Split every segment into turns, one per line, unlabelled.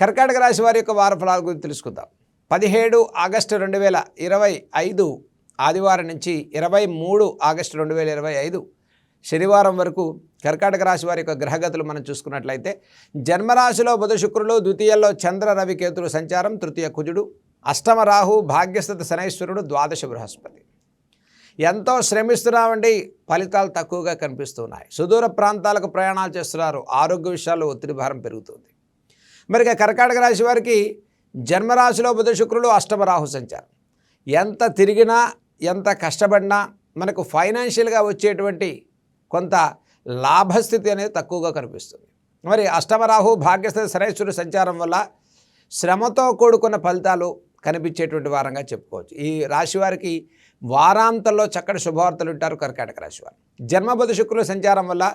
కర్కాటక రాశి వారి యొక్క వార ఫలాల గురించి తెలుసుకుందాం. పదిహేడు ఆగస్టు రెండు వేల ఇరవై ఐదు ఆదివారం నుంచి ఇరవై మూడు ఆగస్టు రెండు వేల ఇరవై ఐదు శనివారం వరకు కర్కాటక రాశి వారి యొక్క గ్రహగతులు మనం చూసుకున్నట్లయితే జన్మరాశిలో బుధ శుక్రులు ద్వితీయంలో చంద్ర రవి కేతులు సంచారం తృతీయ కుజుడు అష్టమ రాహు భాగ్యస్థత శనైశ్వరుడు ద్వాదశ బృహస్పతి. ఎంతో శ్రమిస్తున్నామండి ఫలితాలు తక్కువగా కనిపిస్తున్నాయి. సుదూర ప్రాంతాలకు ప్రయాణాలు చేస్తున్నారు ఆరోగ్య విషయాల్లో ఒత్తిడి భారం పెరుగుతుంది. మరి కర్కాటక రాశి వారికి జన్మరాశిలో బుధ శుక్రులు అష్టమ రాహు సంచారం. ఎంత తిరిగినా ఎంత కష్టపడినా మనకు ఫైనాన్షియల్గా వచ్చేటువంటి కొంత లాభస్థితి అనేది తక్కువగా కనిపిస్తుంది. మరి అష్టమరాహు భాగ్యస్థితి సంచారం వల్ల శ్రమతో కూడుకున్న ఫలితాలు కనిపించేటువంటి వారంగా చెప్పుకోవచ్చు. ఈ రాశి వారికి వారాంతంలో చక్కటి శుభవార్తలు ఉంటారు కర్కాటక రాశి వారు. జన్మబుధ శుక్రుల సంచారం వల్ల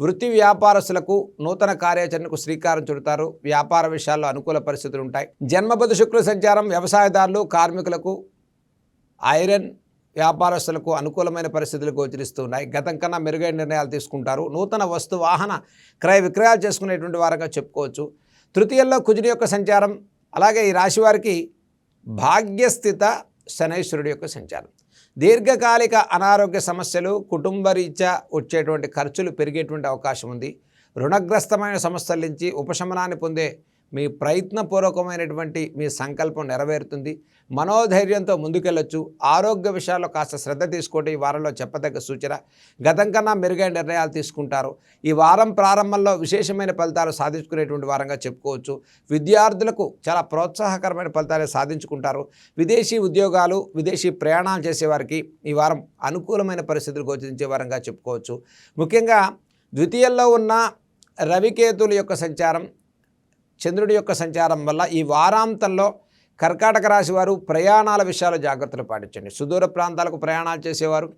వృత్తి వ్యాపారస్తులకు నూతన కార్యాచరణకు శ్రీకారం చుడతారు. వ్యాపార విషయాల్లో అనుకూల పరిస్థితులు ఉంటాయి. జన్మబుధ శుక్ల సంచారం వ్యవసాయదారులు కార్మికులకు ఐరన్ వ్యాపారస్తులకు అనుకూలమైన పరిస్థితులు గోచరిస్తున్నాయి. గతం కన్నా మెరుగైన నిర్ణయాలు తీసుకుంటారు. నూతన వస్తు వాహన క్రయ విక్రయాలు చేసుకునేటువంటి వారంగా చెప్పుకోవచ్చు. తృతీయంలో కుజుని యొక్క సంచారం అలాగే ఈ రాశి వారికి భాగ్యస్థిత శనైశ్వరుడి యొక్క సంచారం. దీర్ఘకాలిక అనారోగ్య సమస్యలు కుటుంబ రీత్యా వచ్చేటువంటి ఖర్చులు పెరిగేటువంటి అవకాశం ఉంది. రుణగ్రస్తమైన సమస్యల నుంచి ఉపశమనాన్ని పొందే మీ ప్రయత్నపూర్వకమైనటువంటి మీ సంకల్పం నెరవేరుతుంది. మనోధైర్యంతో ముందుకెళ్ళొచ్చు. ఆరోగ్య విషయాల్లో కాస్త శ్రద్ధ తీసుకోవటం ఈ వారంలో చెప్పదగ్గ సూచన గతం కన్నా మెరుగైన నిర్ణయాలు తీసుకుంటారు. ఈ వారం ప్రారంభంలో విశేషమైన ఫలితాలు సాధించుకునేటువంటి వారంగా చెప్పుకోవచ్చు. విద్యార్థులకు చాలా ప్రోత్సాహకరమైన ఫలితాలు సాధించుకుంటారు. విదేశీ ఉద్యోగాలు విదేశీ ప్రయాణాలు చేసేవారికి ఈ వారం అనుకూలమైన పరిస్థితులు గోచరించే వారంగా చెప్పుకోవచ్చు. ముఖ్యంగా ద్వితీయంలో ఉన్న రవికేతుల యొక్క సంచారం చంద్రుడి యొక్క సంచారం వల్ల ఈ వారాంతంలో కర్కాటక రాశి వారు ప్రయాణాల విషయాలు జాగ్రత్తలు పాటించండి. సుదూర ప్రాంతాలకు ప్రయాణాలు చేసేవారు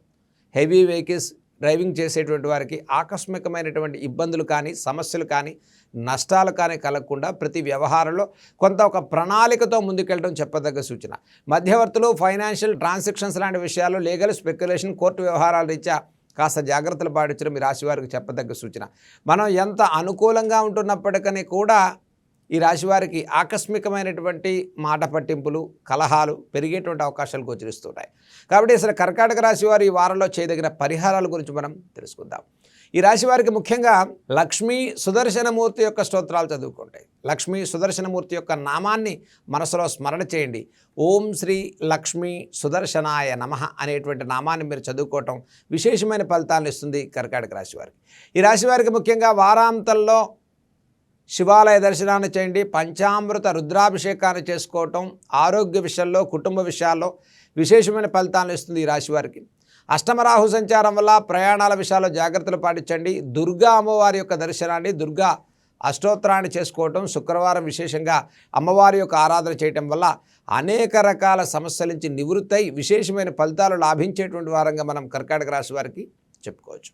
హెవీ వెహికల్స్ డ్రైవింగ్ చేసేటువంటి వారికి ఆకస్మికమైనటువంటి ఇబ్బందులు కానీ సమస్యలు కానీ నష్టాలు కానీ కలగకుండా ప్రతి వ్యవహారంలో కొంత ఒక ప్రణాళికతో ముందుకెళ్ళడం చెప్పదగ్గ సూచన. మధ్యవర్తులు ఫైనాన్షియల్ ట్రాన్సాక్షన్స్ లాంటి విషయాలు లీగల్ స్పెక్యులేషన్ కోర్టు వ్యవహారాల రీత్యా కాస్త జాగ్రత్తలు పాటించడం మీ రాశి వారికి చెప్పదగ్గ సూచన. మనం ఎంత అనుకూలంగా ఉంటున్నప్పటికీ కూడా ఈ రాశి వారికి ఆకస్మికమైనటువంటి మాట పట్టింపులు కలహాలు పెరిగేటువంటి అవకాశాలు గోచరిస్తుంటాయి. కాబట్టి అసలు కర్కాటక రాశి వారు ఈ వారంలో చేయదగిన పరిహారాల గురించి మనం తెలుసుకుందాం. ఈ రాశి వారికి ముఖ్యంగా లక్ష్మీ సుదర్శనమూర్తి యొక్క స్తోత్రాలు చదువుకుంటాయి లక్ష్మీ సుదర్శనమూర్తి యొక్క నామాన్ని మనసులో స్మరణ చేయండి. ఓం శ్రీ లక్ష్మీ సుదర్శనాయ నమ అనేటువంటి నామాన్ని మీరు చదువుకోవటం విశేషమైన ఫలితాలను ఇస్తుంది కర్కాటక రాశి వారికి. ఈ రాశి వారికి ముఖ్యంగా వారాంతంలో శివాలయ దర్శనాన్ని చేయండి పంచామృత రుద్రాభిషేకాన్ని చేసుకోవటం ఆరోగ్య విషయంలో కుటుంబ విషయాల్లో విశేషమైన ఫలితాలను ఇస్తుంది ఈ రాశి వారికి. అష్టమరాహు సంచారం వల్ల ప్రయాణాల విషయాల్లో జాగ్రత్తలు పాటించండి. దుర్గా అమ్మవారి యొక్క దర్శనాన్ని దుర్గా అష్టోత్తరాన్ని చేసుకోవటం శుక్రవారం విశేషంగా అమ్మవారి యొక్క ఆరాధన చేయటం వల్ల అనేక రకాల సమస్యల నుంచి నివృత్తై విశేషమైన ఫలితాలు లాభించేటువంటి వారంగా మనం కర్కాటక రాశి వారికి చెప్పుకోవచ్చు.